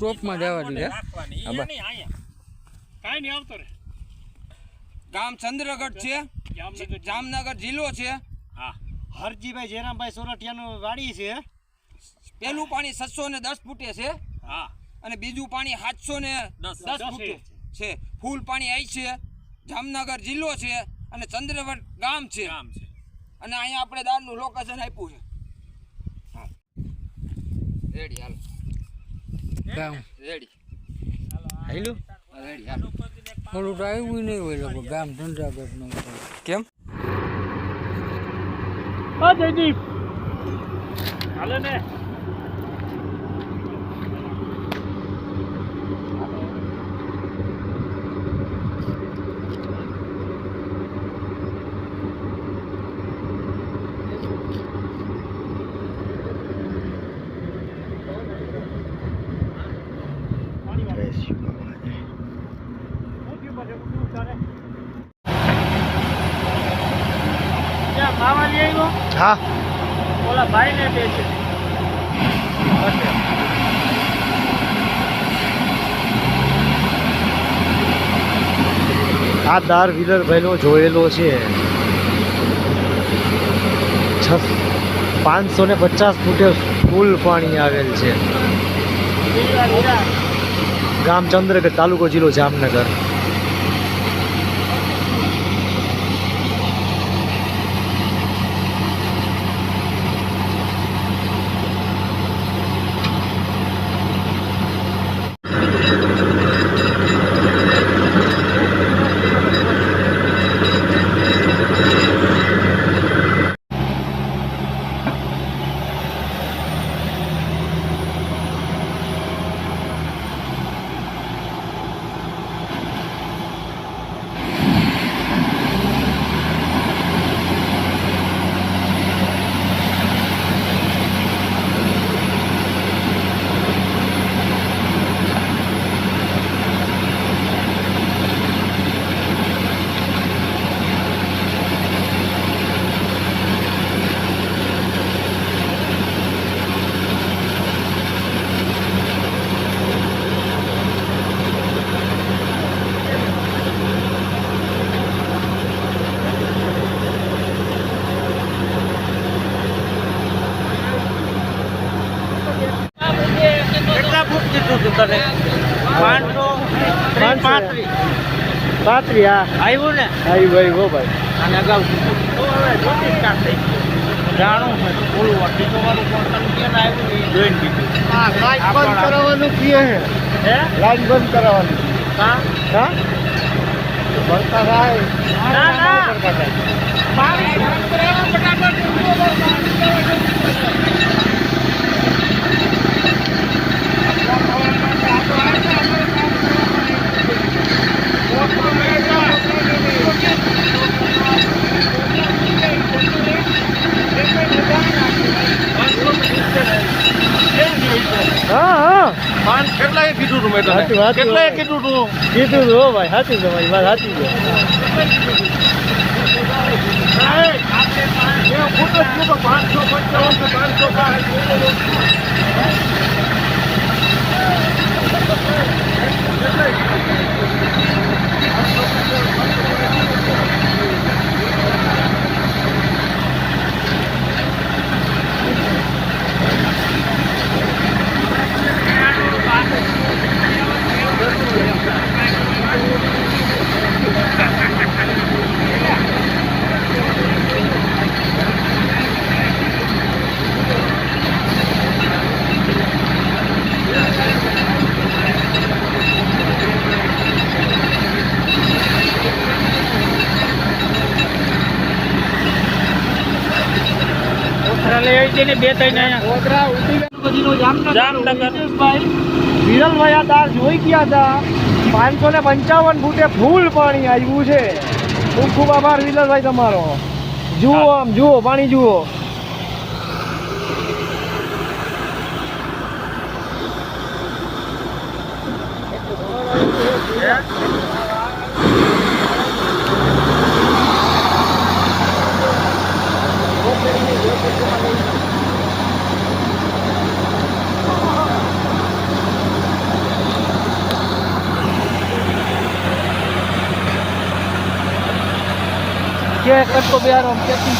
સ્ટોપમાં જવા દીધા. કાંઈ નહીં આવતો રે. ગામ ચંદ્રગઢ છે. જામનગર. જામનગર જિલ્લો છે. હા. હરજીભાઈ જેરામભાઈ સોરઠિયાનું વાડી છે. પેલું પાણી સાતસો ને દસ ફૂટે છે. હા. અને બીજું પાણી સાતસો ને દસ. ફૂટે છે. છે. ફૂલ પાણી આવી છે. જામનગર જિલ્લો છે અને ચંદ્રગઢ ગામ છે. ગામ છે. અને અહીંયા આપણે દાળનું લોકેશન આપ્યું છે. હા. રેડી હાલો. ગામ રેડી હાલ્યું રેડી હાલો થોડું તો આવ્યું નહીં હોય લોકો ગામ ધંધાગઢનું કેમ? હા જયદીપ. હાલે ને. આ દાર વ્હીલર ભાઈનો જોયેલો છે. પાંચસો ને પચાસ ફૂટે ફૂલ પાણી આવેલ છે. ગામ ચંદ્રગઢ તાલુકો જિલ્લો જામનગર કેટલા કીધું પાંચસો પાંત્રીસ. પાંત્રીસ હા. આવ્યું ને? આવ્યું ભાઈ હો ભાઈ. અને અગાઉ. જાણું કેમ આવ્યું એ જોઈને કીધું. લાઈટ બંધ બંધ કરાવવાનું કીએ હે. હે? લાઈટ બંધ કરાવવાનું. હા? હા? ભરતા થાય. ના, ના. પાણી ગરમ કીધું તું મેં તને. છે. કીધું તું? કીધું હો ભાઈ સાચી છે ભાઈ વાત સાચી છે. પાંચસો પંચાવન પાંચસો લઈ વિરલભાઈ આ જોઈ ગયા હતા. પાંચસો ને પંચાવન ફૂટે ફૂલ પાણી આવ્યું છે. ખૂબ ખૂબ આભાર વિરલભાઈ તમારો. જુઓ આમ જુઓ પાણી જુઓ. કે કટકો બિહારો. ચેકિંગ